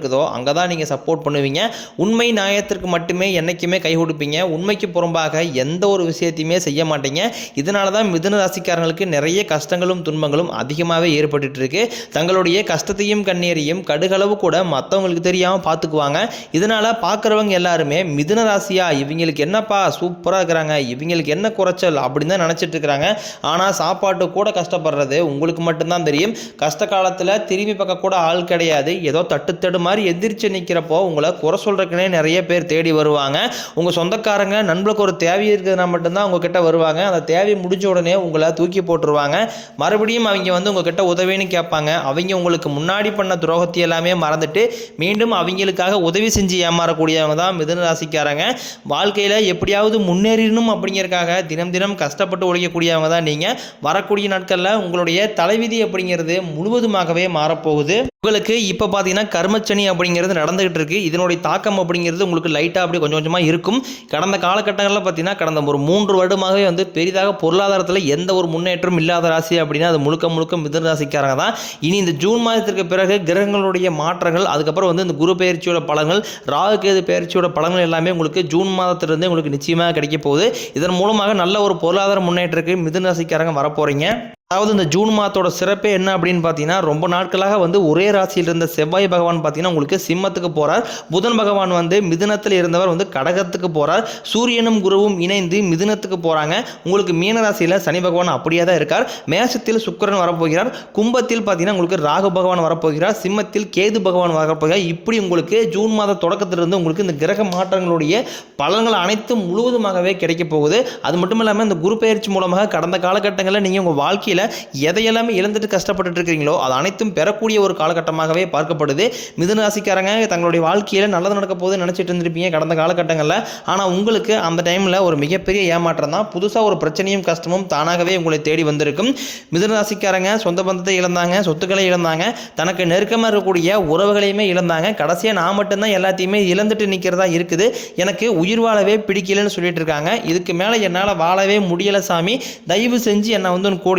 இருக்குதோ அங்கே தான் நீங்கள் சப்போர்ட் பண்ணுவீங்க. உண்மை நியாயத்திற்கு மட்டுமே என்றைக்குமே கை கொடுப்பீங்க. உண்மைக்கு புறம்பாக எந்த ஒரு விஷயத்தையுமே செய்ய மாட்டீங்க. இதனால தான் மிதுன ராசிக்காரங்களுக்கு நிறைய கஷ்டங்களும் துன்பங்களும் அதிகமாகவே ஏற்பட்டுட்டு இருக்கு தங்களுடைய கஷ்டத்தையும் கண்ணீரையும் கடுகளவு கூட மற்றவங்களுக்கு தெரியாமல் பார்த்துக்குவாங்க இதனால் பார்க்குறவங்க எல்லாருமே மிதுன ராசியா இவங்களுக்கு என்னப்பா சூப்பராக இருக்கிறாங்க இவங்களுக்கு என்ன குறைச்சல் அப்படின்னு தான் நினச்சிட்டு இருக்கிறாங்க. ஆனால் சாப்பாட்டு கூட கஷ்டப்படுறது உங்களுக்கு மட்டும்தான் தெரியும். கஷ்ட காலத்தில் திரும்பி பார்க்க கூட ஆள் கிடையாது. ஏதோ தட்டு தடுமா மாதிரி எந்திரிச்சு நிற்கிறப்போ உங்களை குறை சொல்கிறக்குனே நிறைய பேர் தேடி வருவாங்க. உங்கள் சொந்தக்காரங்க நண்பர்களுக்கு ஒரு தேவை இருக்குதுன்னா மட்டும்தான் உங்ககிட்ட வருவாங்க. அந்த தேவை முடிஞ்ச உடனே உங்களை தூக்கி போட்டுருவாங்க. மறுபடியும் அவங்க வந்து உங்ககிட்ட உதவின்னு கேட்பாங்க. அவங்க உங்களுக்கு முன்னாடி பண்ண துரோகத்தை எல்லாமே மறந்துட்டு மீண்டும் அவங்களுக்காக உதவி செஞ்சு ஏமாறக்கூடியவங்க தான் மிதன ராசிக்காரங்க வாழ்க்கையில் எப்படியாவது முன்னேறணும் அப்படிங்கிறக்காக தினம் தினம் கஷ்டப்பட்டு உழைக்கக்கூடியவங்க தான் நீங்கள் வரக்கூடிய நாட்களில் உங்களுடைய தலைவிதி அப்படிங்கிறது முழுவதுமாகவே மாறப்போகுது. உங்களுக்கு இப்போ பார்த்தீங்கன்னா கர்மச்சனி அப்படிங்கிறது நடந்துகிட்டு இருக்கு. இதனுடைய தாக்கம் அப்படிங்கிறது உங்களுக்கு லைட்டாக அப்படி கொஞ்சம் கொஞ்சமாக இருக்கும். கடந்த காலகட்டங்களில் பார்த்தீங்கன்னா கடந்த ஒரு மூன்று வருடமாகவே வந்து பெரிதாக பொருளாதாரத்தில் எந்த ஒரு முன்னேற்றம் இல்லாத ராசி அப்படின்னா அது முழுக்க முழுக்க மிதன ராசிக்காரங்க தான். இனி இந்த ஜூன் மாதத்திற்கு பிறகு கிரகங்களுடைய மாற்றங்கள் அதுக்கப்புறம் வந்து இந்த குரு பயிற்சியோட பழங்கள் ராகு கேது பயிற்சியோட பழங்கள் எல்லாமே உங்களுக்கு ஜூன் மாதத்திலிருந்து உங்களுக்கு நிச்சயமாக கிடைக்க போகுது. இதன் மூலமாக நல்ல ஒரு பொருளாதார முன்னேற்றத்துக்கு மிதன ராசிக்காரங்க வரப்போகிறீங்க அதாவது இந்த ஜூன் மாதத்தோட சிறப்பே என்ன அப்படின்னு பார்த்தீங்கன்னா ரொம்ப நாட்களாக வந்து ஒரே ராசியில் இருந்த செவ்வாய் பகவான் பார்த்தீங்கன்னா உங்களுக்கு சிம்மத்துக்கு போகிறார் புதன் பகவான் வந்து மிதுனத்தில் இருந்தவர் வந்து கடகத்துக்கு போகிறார் சூரியனும் குருவும் இணைந்து மிதுனத்துக்கு போகிறாங்க உங்களுக்கு மீன ராசியில் சனி பகவான் அப்படியே தான் இருக்கார். மேஷத்தில் சுக்கிரன் வரப்போகிறார். கும்பத்தில் பார்த்தீங்கன்னா உங்களுக்கு ராகு பகவான் வரப்போகிறார். சிம்மத்தில் கேது பகவான் வரப்போகிறார். இப்படி உங்களுக்கு ஜூன் மாத தொடக்கத்திலிருந்து உங்களுக்கு இந்த கிரக மாற்றங்களுடைய பலன்கள் அனைத்தும் முழுவதுமாகவே கிடைக்க போகுது. அது மட்டும் இல்லாமல் இந்த குரு பயிற்சி மூலமாக கடந்த காலகட்டங்களில் நீங்கள் உங்கள் வாழ்க்கையில் எதையெல்லாமே இழந்துட்டு கஷ்டப்பட்டுட்டு இருக்கிறீங்களோ அது அனைத்தும் பெறக்கூடிய ஒரு காலகட்டமாகவே பார்க்கப்படுது. மிதுன ராசிக்காரங்க தங்களுடைய வாழ்க்கையில் நல்லது நடக்க போகுது நினச்சிட்டு இருந்திருப்பீங்க கடந்த காலகட்டங்களில். ஆனால் உங்களுக்கு அந்த டைமில் ஒரு மிகப்பெரிய ஏமாற்றம் தான். புதுசாக ஒரு பிரச்சனையும் கஷ்டமும் தானாகவே உங்களை தேடி வந்திருக்கும். மிதுன ராசிக்காரங்க சொந்த பந்தத்தை இழந்தாங்க சொத்துக்களை இழந்தாங்க தனக்கு நெருக்கமாக இருக்கக்கூடிய உறவுகளையுமே இழந்தாங்க. கடைசியாக நான் மட்டும்தான் எல்லாத்தையுமே இழந்துட்டு நிற்கிறதா இருக்குது. எனக்கு உயிர் வாழவே பிடிக்கலன்னு சொல்லிட்டு இருக்காங்க. இதுக்கு மேலே என்னால் வாழவே முடியலை சாமி. தயவு செஞ்சு என்னை வந்து உன் கூட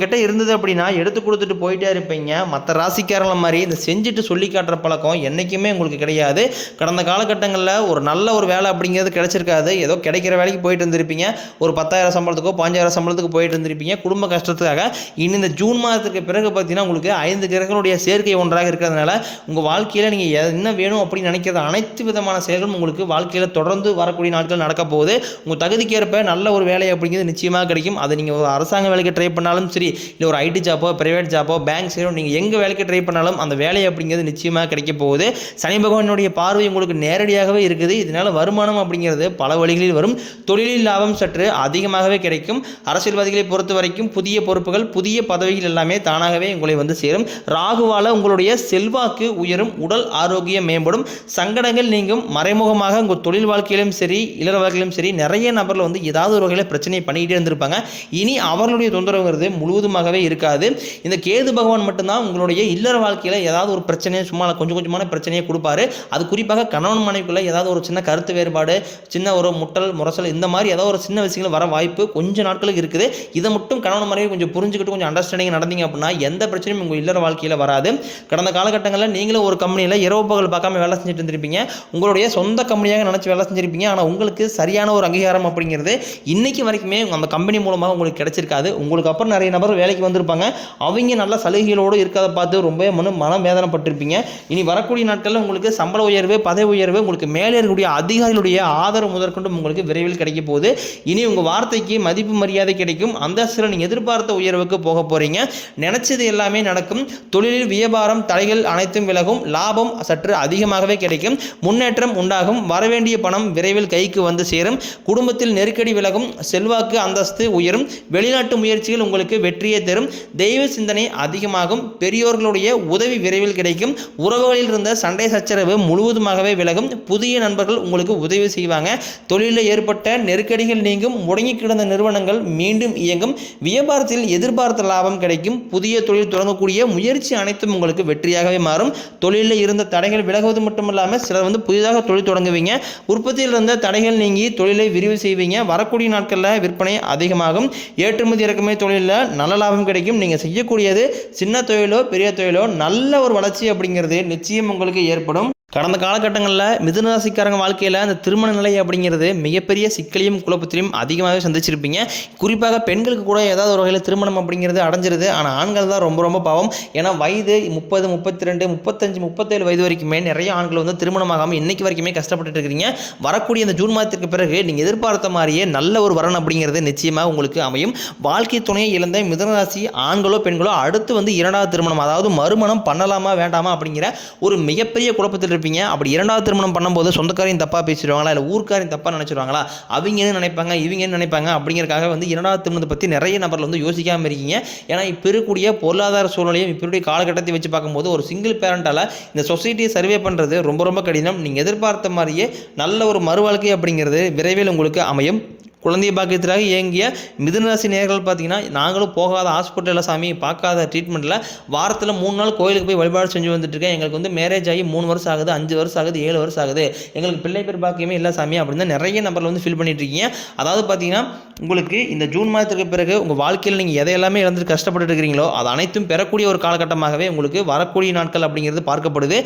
உங்ககிட்ட இருந்தது அப்படின்னா எடுத்து கொடுத்துட்டு போயிட்டே இருப்பீங்க. மற்ற ராசிக்காரங்கள மாதிரி இந்த செஞ்சுட்டு சொல்லி காட்டுற பழக்கம் என்றைக்குமே உங்களுக்கு கிடையாது. கடந்த காலகட்டங்களில் ஒரு நல்ல ஒரு வேலை அப்படிங்கிறது கிடைச்சிருக்காது. ஏதோ கிடைக்கிற வேலைக்கு போயிட்டு இருந்திருப்பீங்க ஒரு பத்தாயிரம் சம்பளத்துக்கோ பாஞ்சாயிரம் சம்பளத்துக்கு போயிட்டு இருந்திருப்பீங்க குடும்ப கஷ்டத்துக்காக இனி இந்த ஜூன் மாதத்துக்கு பிறகு பார்த்தீங்கன்னா உங்களுக்கு ஐந்து கிரகங்களுடைய சேர்க்கை ஒன்றாக இருக்கிறதுனால உங்கள் வாழ்க்கையில் நீங்கள் என்ன வேணும் அப்படின்னு நினைக்கிறது அனைத்து விதமான செயல்களும் உங்களுக்கு வாழ்க்கையில் தொடர்ந்து வரக்கூடிய நாட்கள் நடக்க போகுது. உங்கள் தகுதிக்கேற்ப நல்ல ஒரு வேலை அப்படிங்கிறது நிச்சயமாக கிடைக்கும். அதை நீங்கள் ஒரு அரசாங்க வேலைக்கு ட்ரை பண்ணாலும் சரி இல்லை ஒரு ஐடி ஜாப்போ ப்ரைவேட் ஜாப்போ பேங்க் சைடோ நீங்கள் எங்கே வேலைக்கு ட்ரை பண்ணாலும் அந்த வேலை அப்படிங்கிறது நிச்சயமாக கிடைக்க போகுது. சனி பகவானுடைய பார்வை உங்களுக்கு நேரடியாகவே இருக்குது. இதனால் வருமானம் அப்படிங்கிறது பல வழிகளில் வரும். தொழிலில் லாபம் சற்று அதிகமாகவே கிடைக்கும். அரசியல்வாதிகளை பொறுத்த வரைக்கும் புதிய பொறுப்புகள் புதிய பதவிகள் எல்லாமே தானாகவே உங்களை வந்து சேரும். ராகுவால உங்களுடைய செல்வாக்கு உயரும் உடல் ஆரோக்கியம் மேம்படும். சங்கடங்கள் நீங்கும். மறைமுகமாக உங்கள் தொழில் வாழ்க்கையிலும் சரி இளர வாழ்க்கையிலும் சரி நிறைய நபரில் வந்து ஏதாவது ஒரு வகையில் பிரச்சனை பண்ணிக்கிட்டே இருந்திருப்பாங்க. இனி அவர்களுடைய தொந்தரவுங்கிறது முழுவதுமாகவே இருக்காது. இந்த கேது பகவான் மட்டும்தான் உங்களுடைய இல்லற வாழ்க்கையில் ஏதாவது ஒரு பிரச்சனையை சும்மா கொஞ்சம் கொஞ்சமான பிரச்சனையை கொடுப்பாரு. அது குறிப்பாக கணவன் மனைவிக்குள்ள ஏதாவது ஒரு சின்ன கருத்து வேறுபாடு சின்ன ஒரு முட்டல் முரசல் இந்த மாதிரி ஏதாவது ஒரு சின்ன விஷயங்கள் வர வாய்ப்பு கொஞ்சம் நாட்களுக்கு இருக்குது. இதை மட்டும் கணவன் மனைவி கொஞ்சம் புரிஞ்சுக்கிட்டு கொஞ்சம் அண்டர்ஸ்டாண்டிங் நடந்தீங்க அப்படின்னா எந்த பிரச்சனையும் உங்கள் இல்லற வாழ்க்கையில் வராது. கடந்த காலகட்டங்களில் நீங்களும் ஒரு கம்பெனியில் இரவு பகல் பார்க்காம வேலை செஞ்சுட்டு இருந்திருப்பீங்க. உங்களுடைய சொந்த கம்பெனியாக நினச்சி வேலை செஞ்சிருப்பீங்க. ஆனால் உங்களுக்கு சரியான ஒரு அங்கீகாரம் அப்படிங்கிறது இன்னைக்கு வரைக்குமே அந்த கம்பெனி மூலமாக உங்களுக்கு கிடைச்சிருக்காது. உங்களுக்கு அப்புறம் நிறைய நபர் வேலைக்கு வந்திருப்பாங்க. அவங்க நல்ல சலுகைகளோடு இருக்கிறத பார்த்து ரொம்ப மன மனம் வேதனைப்பட்டிருப்பீங்க இனி வரக்கூடிய நாட்களில் உங்களுக்கு சம்பள உயர்வு பதவி உயர்வு உங்களுக்கு மேலே இருக்கக்கூடிய அதிகாரிகளுடைய ஆதரவு முதற்கொண்டு உங்களுக்கு விரைவில் கிடைக்க போகுது. இனி உங்கள் வார்த்தைக்கு மதிப்பு மரியாதை கிடைக்கும். அந்தஸ்தில் நீங்கள் எதிர்பார்த்த உயர்வுக்கு போக போகிறீங்க நினச்சது எல்லாமே நடக்கும். தொழிலில் வியாபாரம் தடைகள் அனைத்தும் விலகும். லாபம் சற்று அதிகமாகவே கிடைக்கும். முன்னேற்றம் உண்டாகும். வரவேண்டிய பணம் விரைவில் கைக்கு வந்து சேரும். குடும்பத்தில் நெருக்கடி விலகும். செல்வாக்கு அந்தஸ்து உயரும். வெளிநாட்டு முயற்சிகள் உங்களுக்கு வெற்றியை தரும். தெய்வ சிந்தனை அதிகமாகும். பெரியோர்களுடைய உதவி விரைவில் கிடைக்கும். உறவுகளில் இருந்த சண்டை சச்சரவு முழுவதுமாகவே விலகும். புதிய நண்பர்கள் உங்களுக்கு உதவி செய்வாங்க. தொழிலில் ஏற்பட்ட நெருக்கடிகள் நீங்கும். முடங்கி கிடந்த நிறுவனங்கள் மீண்டும் இயங்கும். வியாபாரத்தில் எதிர்பார்த்த லாபம் கிடைக்கும். புதிய தொழில் தொடங்கக்கூடிய முயற்சி அனைத்தும் உங்களுக்கு வெற்றியாகவே மாறும். தொழிலில் இருந்த தடைகள் விலகுவது மட்டுமல்லாமல் சிலர் வந்து புதிதாக தொழில் தொடங்குவீங்க. உற்பத்தியில் இருந்த தடைகள் நீங்கி தொழிலை விரிவு செய்வீங்க. வரக்கூடிய நாட்களில் விற்பனை அதிகமாகும். ஏற்றுமதி இறக்குமதி தொழிலில் நல்ல லாபம் கிடைக்கும். நீங்கள் செய்யக்கூடியது சின்ன தொழிலோ பெரிய தொழிலோ நல்ல ஒரு வளர்ச்சி அப்படிங்கிறது நிச்சயம் உங்களுக்கு ஏற்படும். கடந்த காலகட்டங்களில் மிதுனராசிக்காரங்க வாழ்க்கையில் அந்த திருமண நிலை அப்படிங்கிறது மிகப்பெரிய சிக்கலையும் குழப்பத்திலையும் அதிகமாகவே சந்திச்சிருப்பீங்க. குறிப்பாக பெண்களுக்கு கூட ஏதாவது ஒரு வகையில் திருமணம் அப்படிங்கிறது அடைஞ்சிருது. ஆனால் ஆண்கள் தான் ரொம்ப ரொம்ப பாவம். ஏன்னா வயது முப்பது முப்பத்தி ரெண்டு முப்பத்தஞ்சு முப்பத்தேழு வயது வரைக்குமே நிறைய ஆண்கள் வந்து திருமணமாகாமல் இன்றைக்கு வரைக்குமே கஷ்டப்பட்டுட்டு இருக்கிறீங்க வரக்கூடிய இந்த ஜூன் மாதத்திற்கு பிறகு நீங்கள் எதிர்பார்த்த மாதிரியே நல்ல ஒரு வரன் அப்படிங்கிறது நிச்சயமாக உங்களுக்கு அமையும். வாழ்க்கை துணையை இழந்த மிதுனராசி ஆண்களோ பெண்களோ அடுத்து வந்து இரண்டாவது திருமணம் அதாவது மறுமணம் பண்ணலாமா வேண்டாமா அப்படிங்கிற ஒரு மிகப்பெரிய குழப்பத்தில் இருப்பீங்க. அப்படி இரண்டாவது திருமணம் பண்ணும்போது சொந்தக்காரையும் தப்பாக பேசிடுவாங்களா? இல்லை ஊர்க்காரையும் தப்பாக நினச்சிருவாங்களா அவங்க என்ன நினைப்பாங்க? இவங்க என்ன நினைப்பாங்க? அப்படிங்கிறக்காக வந்து இரண்டாவது திருமணத்தை பற்றி நிறைய நபரில் வந்து யோசிக்காமல் இருக்கீங்க. ஏன்னா இப்போ இருக்கக்கூடிய பொருளாதார சூழ்நிலையும் இப்போ இருக்கக்கூடிய காலகட்டத்தை வச்சு பார்க்கும்போது ஒரு சிங்கிள் பேரண்டால் இந்த சொசைட்டியை சர்வே பண்ணுறது ரொம்ப ரொம்ப கடினம். நீங்கள் எதிர்பார்த்த மாதிரியே நல்ல ஒரு மறுவாழ்க்கை அப்படிங்கிறது விரைவில் உங்களுக்கு அமையும். குழந்தைய பாக்கியத்திற்காக இயங்கிய மிதுனராசி நேர்கள் பார்த்தீங்கன்னா நாங்களும் போகாத ஹாஸ்பிட்டலில் சாமி பார்க்காத ட்ரீட்மெண்ட்டில் வாரத்தில் மூணு நாள் கோயிலுக்கு போய் வழிபாடு செஞ்சு வந்துட்டுருக்கேன் எங்களுக்கு வந்து மேரேஜ் ஆகி மூணு வருஷம் ஆகுது அஞ்சு வருஷம் ஆகுது ஏழு வருஷம் ஆகுது. எங்களுக்கு பிள்ளை பேர் பாக்கியமே இல்லை சாமி அப்படின்னு தான் நிறைய நம்பரில் வந்து ஃபீல் பண்ணிட்டுருக்கீங்க அதாவது பார்த்தீங்கன்னா உங்களுக்கு இந்த ஜூன் மாதத்துக்கு பிறகு உங்கள் வாழ்க்கையில் நீங்கள் எதை எல்லாமே இழந்துட்டு கஷ்டப்பட்டு இருக்கிறீங்களோ அது அனைத்தும் பெறக்கூடிய ஒரு காலகட்டமாகவே உங்களுக்கு வரக்கூடிய நாட்கள் அப்படிங்கிறது பார்க்கப்படுது.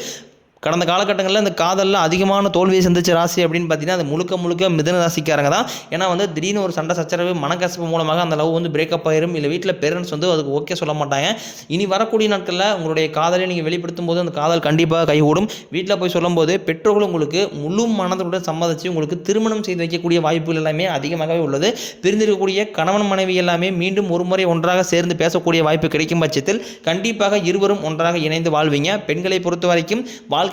கடந்த காலகட்டங்களில் இந்த காதலில் அதிகமான தோல்வியை சந்திச்ச ராசி அப்படின்னு பார்த்தீங்கன்னா அது முழுக்க முழுக்க மிதன ராசிக்காரங்க தான். ஏன்னா வந்து திடீர்னு ஒரு சண்டை சச்சரவு மனக்கசப்பு மூலமாக அந்த லவ் வந்து பிரேக்கப் ஆயிரும். இல்லை வீட்டில் பேரண்ட்ஸ் வந்து அதுக்கு ஓகே சொல்ல மாட்டாங்க. இனி வரக்கூடிய நாட்களில் உங்களுடைய காதலை நீங்கள் வெளிப்படுத்தும் போது அந்த காதல் கண்டிப்பாக கைகூடும். வீட்டில் போய் சொல்லும்போது பெற்றோர்கள் உங்களுக்கு முழு மனதுடன் சம்மதிச்சு உங்களுக்கு திருமணம் செய்து வைக்கக்கூடிய வாய்ப்புகள் எல்லாமே அதிகமாகவே உள்ளது. பிரிந்திருக்கக்கூடிய கணவன் மனைவி எல்லாமே மீண்டும் ஒரு முறை ஒன்றாக சேர்ந்து பேசக்கூடிய வாய்ப்பு கிடைக்கும் பட்சத்தில் கண்டிப்பாக இருவரும் ஒன்றாக இணைந்து வாழ்வீங்க. பெண்களை பொறுத்த வரைக்கும் வாழ்க்கை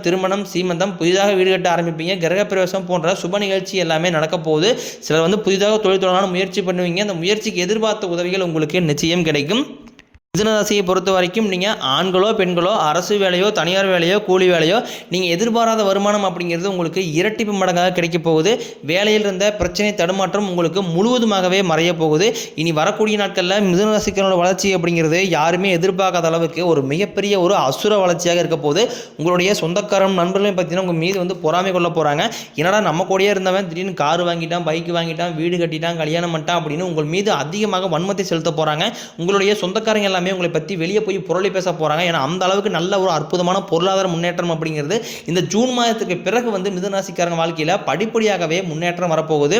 திருமணம் சீமந்தம் புதிதாக வீடு கட்ட ஆரம்பிப்பீங்க. கிரகப்பிரவேசம் போன்ற சுப நிகழ்ச்சி எல்லாமே நடக்க போகுது. சிலர் வந்து புதிதாக தொழில் தொடங்கலாம்னு முயற்சி பண்ணுவீங்க. அந்த முயற்சிக்கு எதிர்பார்த்த உதவிகள் உங்களுக்கு நிச்சயம் கிடைக்கும். மிதுனராசியை பொறுத்த வரைக்கும் நீங்கள் ஆண்களோ பெண்களோ அரசு வேலையோ தனியார் வேலையோ கூலி வேலையோ நீங்கள் எதிர்பாராத வருமானம் அப்படிங்கிறது உங்களுக்கு இரட்டிப்பு மடங்காக கிடைக்கப் போகுது. வேலையில் இருந்த பிரச்சனை தடுமாற்றம் உங்களுக்கு முழுவதுமாகவே மறைய போகுது. இனி வரக்கூடிய நாட்களில் மிதுனராசிக்காரோட வளர்ச்சி அப்படிங்கிறது யாருமே எதிர்பார்க்காத அளவுக்கு ஒரு மிகப்பெரிய ஒரு அசுர வளர்ச்சியாக இருக்க போகுது. உங்களுடைய சொந்தக்காரன் நண்பர்களையும் பார்த்தீங்கன்னா உங்கள் மீது வந்து பொறாமை கொள்ள போகிறாங்க என்னடா நம்ம கூடயே இருந்தவன் திடீர்னு கார் வாங்கிட்டான் பைக் வாங்கிட்டான் வீடு கட்டிட்டான் கல்யாணம் பண்ணிட்டான் அப்படின்னு உங்கள் மீது அதிகமாக வன்மத்தை செலுத்த போகிறாங்க உங்களுடைய சொந்தக்காரங்க எல்லாமே உங்களை பற்றி வெளியே போய் புரளி பேச போகிறாங்க ஏன்னா அந்த அளவுக்கு நல்ல ஒரு அற்புதமான பொருளாதார முன்னேற்றம் அப்படிங்கிறது இந்த ஜூன் மாதத்துக்கு பிறகு வந்து மிதுனராசிக்காரங்க வாழ்க்கையில் படிப்படியாகவே முன்னேற்றம் வரப்போகுது.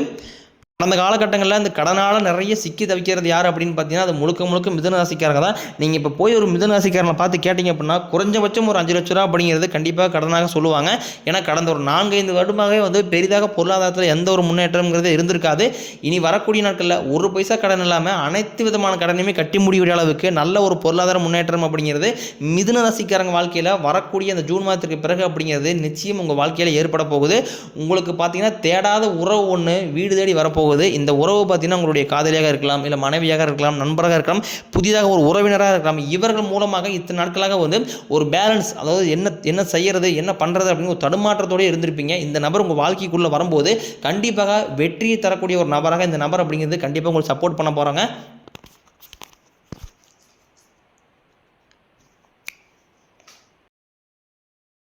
கடந்த காலகட்டங்களில் இந்த கடனால் நிறைய சிக்கி தவிக்கிறது யார் அப்படின்னு பார்த்தீங்கன்னா அது முழுக்க முழுக்க மிதனராசிக்காரங்க தான். நீங்கள் இப்போ போய் ஒரு மிதனராசிக்காரனை பார்த்து கேட்டிங்க அப்படின்னா குறைஞ்சபட்சம் ஒரு அஞ்சு லட்ச ரூபா அப்படிங்கிறது கண்டிப்பாக கடனாக சொல்லுவாங்க. ஏன்னா கடந்த ஒரு நான்கைந்து வருடமாகவே வந்து பெரிதாக பொருளாதாரத்தில் எந்த ஒரு முன்னேற்றம்ங்கிறது இருந்திருக்காது. இனி வரக்கூடிய நாட்களில் ஒரு பைசா கடன் இல்லாமல் அனைத்து விதமான கடனையுமே கட்டி முடிவிட அளவுக்கு நல்ல ஒரு பொருளாதார முன்னேற்றம் அப்படிங்கிறது மிதுன ராசிக்காரங்க வாழ்க்கையில் வரக்கூடிய அந்த ஜூன் மாதத்துக்கு பிறகு அப்படிங்கிறது நிச்சயம் உங்கள் வாழ்க்கையில் ஏற்பட போகுது. உங்களுக்கு பார்த்தீங்கன்னா தேடாத உறவு ஒன்று வீடு தேடி வரப்போகுது. இந்த உறவு பார்த்தீங்கன்னா உங்களுடைய காதலியாக இருக்கலாம் இல்லை மனைவியாக இருக்கலாம் நண்பராக இருக்கலாம் புதிதாக ஒரு உறவினராக இருக்கலாம் இவர்கள் மூலமாக இத்தனை நாட்களாக வந்து ஒரு பேலன்ஸ் அதாவது என்ன என்ன செய்யறது என்ன பண்ணுறது அப்படின்னு ஒரு தடுமாற்றத்தோடு இருந்திருப்பீங்க. இந்த நபர் உங்கள் வாழ்க்கைக்குள்ளே வரும்போது கண்டிப்பாக வெற்றியை தரக்கூடிய ஒரு நபராக இந்த நபர் அப்படிங்கிறது கண்டிப்பாக உங்களுக்கு சப்போர்ட் பண்ண போகிறாங்க